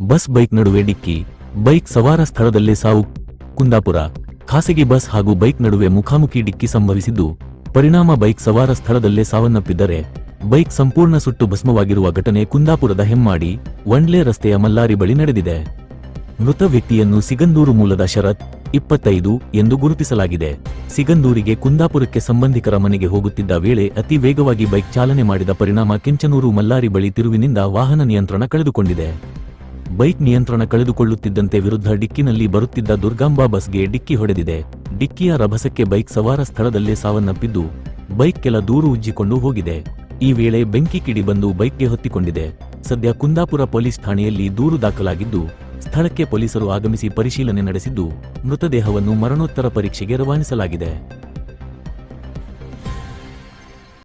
Bus bike ನಡುವೆ ಡಿಕ್ಕಿ. Bike ಸವಾರ ಸ್ಥಳದಲ್ಲೇ ಸಾವು. ಕುಂದಾಪುರ. ಖಾಸಗಿ ಬಸ್ ಹಾಗೂ ಬೈಕ್ ನಡುವೆ ಮುಖಾಮುಖಿ ಡಿಕ್ಕಿ ಸಂಭವಿಸಿದ್ದು, ಪರಿಣಾಮ ಬೈಕ್ ಸವಾರ ಸ್ಥಳದಲ್ಲೇ ಸಾವನ್ನಪ್ಪಿದ್ದರೆ ಬೈಕ್ ಸಂಪೂರ್ಣ ಸುಟ್ಟು ಭಸ್ಮವಾಗಿರುವ ಘಟನೆ ಕುಂದಾಪುರದ ಹೆಮ್ಮಾಡಿ ವಂಡ್ಲೆ ರಸ್ತೆಯ ಮಲ್ಲಾರಿ ಬಳಿ ನಡೆದಿದೆ. ಮೃತ ವ್ಯಕ್ತಿಯನ್ನು ಸಿಗಂದೂರು ಮೂಲದ ಶರತ್, ಇಪ್ಪತ್ತೈದು ಎಂದು ಗುರುತಿಸಲಾಗಿದೆ. ಸಿಗಂದೂರಿಗೆ ಕುಂದಾಪುರಕ್ಕೆ ಸಂಬಂಧಿಕರ ಮನೆಗೆ ಹೋಗುತ್ತಿದ್ದ ವೇಳೆ ಅತಿ ವೇಗವಾಗಿ ಬೈಕ್ ಚಾಲನೆ ಮಾಡಿದ ಪರಿಣಾಮ ಕೆಂಚನೂರು ಮಲ್ಲಾರಿ ಬಳಿ ತಿರುವಿನಿಂದ ವಾಹನ ನಿಯಂತ್ರಣ ಕಳೆದುಕೊಂಡಿದೆ. ಬೈಕ್ ನಿಯಂತ್ರಣ ಕಳೆದುಕೊಳ್ಳುತ್ತಿದ್ದಂತೆ ವಿರುದ್ಧ ಡಿಕ್ಕಿನಲ್ಲಿ ಬರುತ್ತಿದ್ದ ದುರ್ಗಾಂಬಾ ಬಸ್ಗೆ ಡಿಕ್ಕಿ ಹೊಡೆದಿದೆ. ಡಿಕ್ಕಿಯ ರಭಸಕ್ಕೆ ಬೈಕ್ ಸವಾರ ಸ್ಥಳದಲ್ಲೇ ಸಾವನ್ನಪ್ಪಿದ್ದು, ಬೈಕ್ ಕೆಲ ದೂರು ಉಜ್ಜಿಕೊಂಡು ಹೋಗಿದೆ. ಈ ವೇಳೆ ಬೆಂಕಿ ಕಿಡಿ ಬಂದು ಬೈಕ್ಗೆ ಹೊತ್ತಿಕೊಂಡಿದೆ. ಸದ್ಯ ಕುಂದಾಪುರ ಪೊಲೀಸ್ ಠಾಣೆಯಲ್ಲಿ ದೂರು ದಾಖಲಾಗಿದ್ದು, ಸ್ಥಳಕ್ಕೆ ಪೊಲೀಸರು ಆಗಮಿಸಿ ಪರಿಶೀಲನೆ ನಡೆಸಿದ್ದು, ಮೃತದೇಹವನ್ನು ಮರಣೋತ್ತರ ಪರೀಕ್ಷೆಗೆ ರವಾನಿಸಲಾಗಿದೆ.